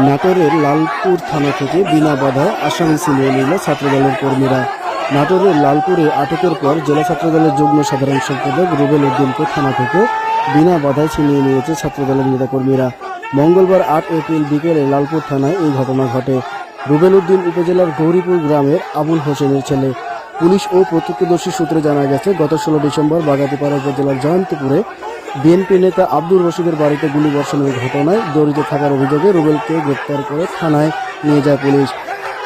নাটোরের লালপুর থানা থেকে বিনা বাধায় আসামি ছিনিয়ে নিল ছাত্রদলের কর্মীরা। নাটোরের লালপুরে আটকের পর জেলা ছাত্রদলের যুগ্ম সাধারণ সম্পাদক রুবেল উদ্দিনকে থানা থেকে বিনা বাধায় ছিনিয়ে নিয়েছে ছাত্রদলের নেতাকর্মীরা। মঙ্গলবার আট এপ্রিল বিকেলে লালপুর থানায় এই ঘটনা ঘটে। রুবেল উদ্দিন উপজেলার গৌরীপুর গ্রামের আবুল হোসেনের ছেলে। পুলিশ ও প্রত্যক্ষদর্শী সূত্রে জানা গেছে, গত ষোলো ডিসেম্বর বাগাতিপাড়া উপজেলার জয়ন্তপুরে বিএনপি নেতা আব্দুর রশিদের বাড়িতে গুলিবর্ষণের ঘটনায় জড়িত থাকার অভিযোগে রুবেলকে গ্রেপ্তার করে থানায় নিয়ে যায় পুলিশ।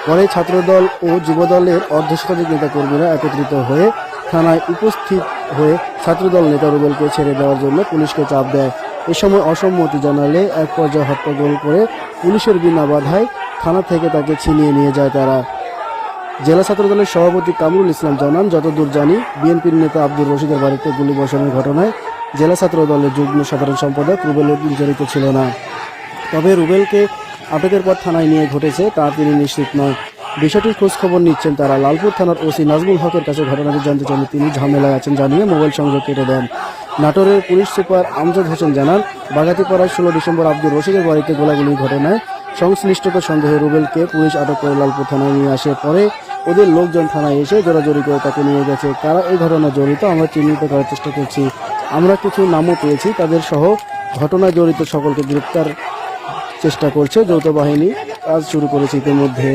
পরে ছাত্রদল ও যুবদলের অর্ধশতাধিক নেতাকর্মীরা একত্রিত হয়ে থানায় উপস্থিত হয়ে ছাত্রদল নেতা রুবেলকে ছেড়ে দেওয়ার জন্য পুলিশকে চাপ দেয়। এ সময় অসম্মতি জানালে এক পর্যায়ে হট্টগোল করে পুলিশের বিনা বাধায় থানা থেকে তাকে ছিনিয়ে নিয়ে যায় তারা। জেলা ছাত্রদলের সভাপতি কামরুল ইসলাম জানান, যতদূর জানি, বিএনপির নেতা আব্দুর রশিদের বাড়িতে গুলি বসানোর ঘটনায় জেলা ছাত্র দলের যুগ্ম সাধারণ সম্পাদক রুবেল জড়িত ছিল না। তবে রুবেলকে আটকের পর থানায় নিয়ে ঘটেছে, তা তিনি নিশ্চিত নয়। বিষয়টির খোঁজ খবর নিচ্ছেন তারা। লালপুর থানার ওসি নাজমুল হকের কাছে ঘটনাটি জানতে চাইলে তিনি ঝামেলায় আছেন জানিয়ে মোবাইল সংযোগ কেটে দেন। নাটোরের পুলিশ সুপার আমজাদ হোসেন জানান বাগাতিপাড়ায় ষোলো ডিসেম্বর আব্দুর রশিদের বাড়িতে গোলাগুলির ঘটনায় সংশ্লিষ্টতা সন্দেহে রুবেলকে পুলিশ আটক করে লালপুর থানায় নিয়ে আসে। পরে ওদের লোকজন থানায় এসে জোরাজোরি করে তাকে নিয়ে গেছে। কারা এই ঘটনা জড়িত আমরা চিহ্নিত করার চেষ্টা করছি। আমরা কিছু নামও পেয়েছি, তাদের সহ ঘটনায় জড়িত সকলকে গ্রেপ্তার চেষ্টা করছে যৌথ বাহিনী। কাজ শুরু করেছে ইতিমধ্যে।